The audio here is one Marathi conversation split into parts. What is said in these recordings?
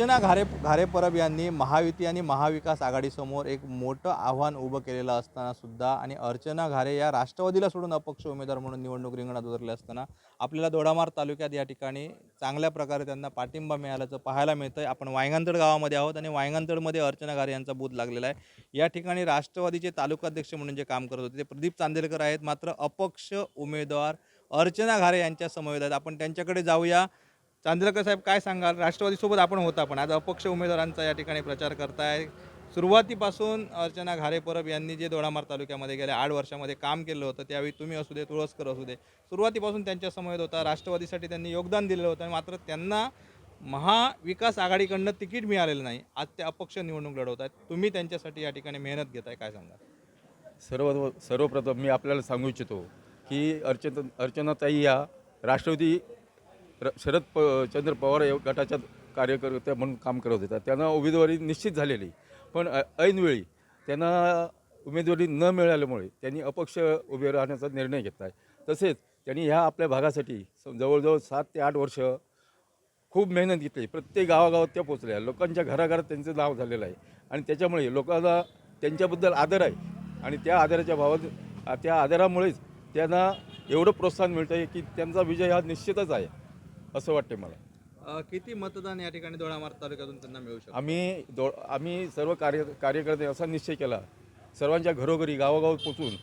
अर्चना घारे घारे परब यांनी महायुती आणि महाविकास आघाडीसमोर एक मोठं आव्हान उभं केलेलं असताना सुद्धा आणि अर्चना घारे या राष्ट्रवादीला सोडून अपक्ष उमेदवार म्हणून निवडणूक रिंगणात उतरले असताना आपल्याला दोडामार तालुक्यात या ठिकाणी चांगल्या प्रकारे त्यांना पाठिंबा मिळाल्याचं पाहायला मिळतं आहे आपण वायंगणतड गावामध्ये आहोत आणि वायंगणतडमध्ये अर्चना घारे यांचा बूथ लागलेला आहे. या ठिकाणी राष्ट्रवादीचे तालुकाध्यक्ष म्हणून जे काम करत होते ते प्रदीप चांदेलकर आहेत. मात्र अपक्ष उमेदवार अर्चना घारे यांच्या समवेत आहेत. आपण त्यांच्याकडे जाऊया. चांद्रकर साहेब काय सांगाल? राष्ट्रवादीसोबत आपण होता पण. आज अपक्ष उमेदवारांचा या ठिकाणी प्रचार करताय. सुरुवातीपासून अर्चना घारे परब यांनी जे दोडामार तालुक्यामध्ये गेल्या आठ वर्षामध्ये काम केलं होतं त्यावेळी तुम्ही असू दे तुळसकर असू दे सुरुवातीपासून त्यांच्या समवेत होता. राष्ट्रवादीसाठी त्यांनी योगदान दिलेलं होतं आणि मात्र त्यांना महाविकास आघाडीकडनं तिकीट मिळालेलं नाही. आज ते अपक्ष निवडणूक लढवत आहेत. तुम्ही त्यांच्यासाठी या ठिकाणी मेहनत घेताय काय सांगाल? सर्व सर्वप्रथम मी आपल्याला सांगू इच्छितो की अर्चना अर्चनाताई या राष्ट्रवादी शरद प चंद्र पवार या गटाच्या कार्यकर्त्या म्हणून काम करत होत्या त्यांना उमेदवारी निश्चित झालेली. पण ऐनवेळी त्यांना उमेदवारी न मिळाल्यामुळे त्यांनी अपक्ष उभे राहण्याचा निर्णय घेतला आहे. तसेच त्यांनी ह्या आपल्या भागासाठी स- जवळजवळ सात ते आठ वर्ष खूप मेहनत घेतली. प्रत्येक गावागावात त्या पोचल्या लोकांच्या घराघरात त्यांचं नाव झालेलं आहे. आणि त्याच्यामुळे लोकांना त्यांच्याबद्दल आदर आहे. आणि त्या आदराच्या भावात त्या आदरामुळेच त्यांना एवढं प्रोत्साहन मिळतं आहे की त्यांचा विजय हा निश्चितच आहे. असं वाटते मला. अ, किती मतदान या ठिकाणी दोडामार तालुक्यातून त्यांना मिळू शकतं? आम्ही दो आम्ही सर्व कार्य कार्यकर्ते असा निश्चय केला. सर्वांच्या घरोघरी गावागावात पोचून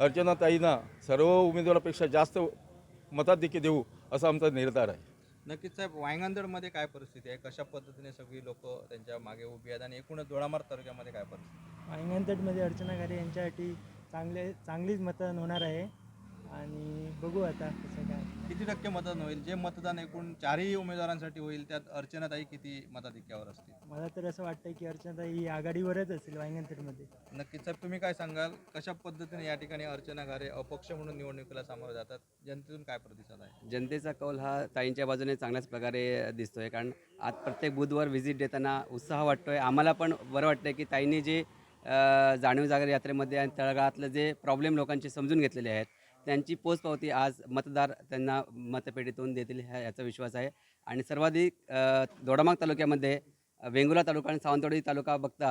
अर्चनाताईंना सर्व उमेदवारापेक्षा जास्त मताधिक्य देऊ असा आमचा निर्धार आहे. नक्कीच साहेब वायंगणदडमध्ये काय परिस्थिती आहे? कशा पद्धतीने सगळी लोक त्यांच्या मागे उभी आहेत आणि एकूणच दोडामार तालुक्यामध्ये काय परिस्थिती वांगणतटमध्ये अर्चना खरे यांच्यासाठी चांगले चांगलीच मतदान होणार आहे. आणि बघू आता कसं किती टक्के मतदान होईल? जे मतदान एकूण चारही उमेदवारांसाठी होईल त्यात अर्चनाताई किती मताधिक्यावर असतील? मला तर असं वाटतं की अर्चना ही आघाडीवरच असेल वांगणतटमध्ये नक्कीच साहेब तुम्ही काय सांगाल? कशा पद्धतीने या ठिकाणी अर्चना घारे अपक्ष म्हणून निवडणुकीला सामोरे जातात? जनतेतून काय प्रतिसाद आहे? जनतेचा कौल हा ताईंच्या बाजूने चांगल्याच प्रकारे दिसतोय कारण आज प्रत्येक बुधवार व्हिजिट देताना उत्साह वाटतोय. आम्हाला पण बरं वाटतंय की ताईंनी जे अ, जाणीव जागर यात्रेमध्ये आणि तळागाळातले जे प्रॉब्लेम लोकांचे समजून घेतलेले आहेत त्यांची पोचपावती आज मतदार त्यांना मतपेटीतून देतील ह्या याचा विश्वास आहे. आणि सर्वाधिक दोडामाग तालुक्यामध्ये अ, वेंगुर्ला तालुका आणि सावंतवाडी तालुका बघता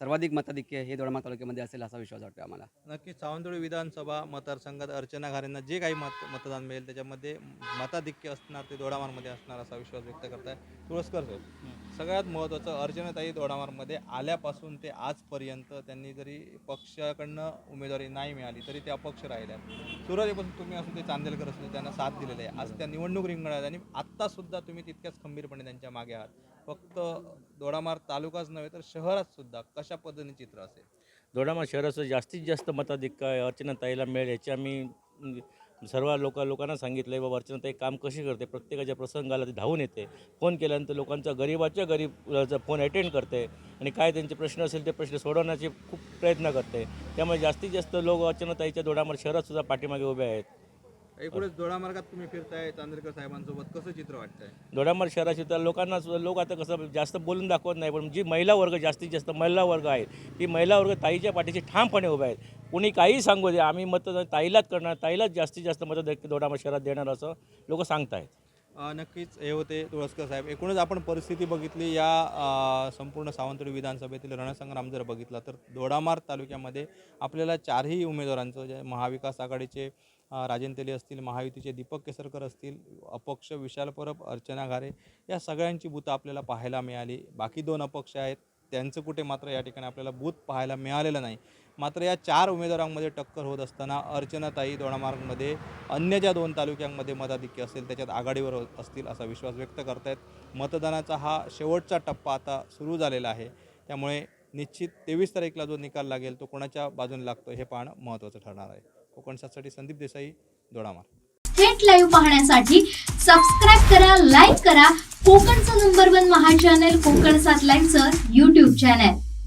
सर्वाधिक मताधिक्य हे दोडामाग तालुक्यामध्ये असेल असा विश्वास वाटतो आम्हाला. नक्कीच सावंतवाडी विधानसभा मतदारसंघात अर्चना घारेंना जे काही मत मतदान मिळेल त्याच्यामध्ये मताधिक्य असणार ते दोडामारमध्ये असणार असा विश्वास व्यक्त करताय. तुळसकर साहेब सगळ्यात महत्त्वाचं अर्चनाताई दोडामारमध्ये आल्यापासून ते आजपर्यंत त्यांनी जरी पक्षाकडनं उमेदवारी नाही मिळाली तरी ते अपक्ष राहिल्या सुरुवातीपासून तुम्ही असून ते चांदेलकर असून त्यांना साथ दिलेली आहे. आज त्या निवडणूक रिंगणात आणि आत्तासुद्धा तुम्ही तितक्याच खंबीरपणे त्यांच्या मागे आहात. फक्त दोडामार तालुकाच नव्हे तर शहरात सुद्धा कशा पद्धतीने चित्र असेल? दोडामार शहराचं जास्तीत जास्त मताधिक आहे. अर्चनाताईला मिळेल याची आम्ही सर्व लोक लोकांना सांगितलं आहे बाबा अर्चनाताई काम कशी करते? प्रत्येकाच्या प्रसंगाला ती धावून येते. फोन केल्यानंतर लोकांचा गरीबाच्या गरीब फोन अटेंड करते आणि काय त्यांचे प्रश्न असेल ते प्रश्न सोडवण्याचे खूप प्रयत्न करते. त्यामुळे जास्तीत जास्त लोक अर्चनाताईच्या दोडामार शहरात सुद्धा पाठीमागे उभे आहेत. एकूणच दोडामार्गात तुम्ही फिरताय चांदेलकर साहेबांसोबत कसं चित्र वाटतंय? दोडामार शहराची तर लोकांना लोक आता कसं जास्त बोलून दाखवत नाही पण जी महिला वर्ग जास्तीत जास्त महिला वर्ग आहे ती महिला वर्ग ताईच्या पाठीशी ठामपणे उभे आहेत. कोणी काही सांगू दे आम्ही मतदान ताईलाच करणार ताईलाच जास्तीत जास्त मतं दोडामा शहरात देणार असं लोक सांगतायत. अ, नक्कीच हे होते तुळसकर साहेब. एकूणच आपण परिस्थिती बघितली या संपूर्ण सावंतवाडी विधानसभेतील रणसंग्राम जर बघितला तर दोडामार तालुक्यामध्ये आपल्याला चारही उमेदवारांचं जे महाविकास आघाडीचे अ, राजन तेली असतील महायुतीचे दीपक केसरकर असतील अपक्ष विशाल परब अर्चना घारे या सगळ्यांची बूथं आपल्याला पाहायला मिळाली. बाकी दोन अपक्ष आहेत त्यांचं कुठे मात्र या ठिकाणी आपल्याला बूथ पाहायला मिळालेलं नाही. मात्र या चार उमेदवारांमध्ये टक्कर होत असताना अर्चनाताई दोडामार्गमध्ये अन्य ज्या दोन तालुक्यांमध्ये मताधिक्य असेल त्याच्यात आघाडीवर असतील असा विश्वास व्यक्त करतायत. मतदानाचा हा शेवटचा टप्पा आता सुरू झालेला आहे. त्यामुळे निश्चित तेवीस तारीखला जो निकाल लागेल तो कोणाच्या बाजूने लागतो हे पाहणं महत्त्वाचं ठरणार आहे. कोकणसाठी संदीप देसाई दोडामार्ग. थेट लाईव्ह पाहण्यासाठी सबस्क्राईब करा लाईक करा. कोकणचं नंबर वन महा चॅनल कोकण सात लाईव्हचं युट्यूब चॅनल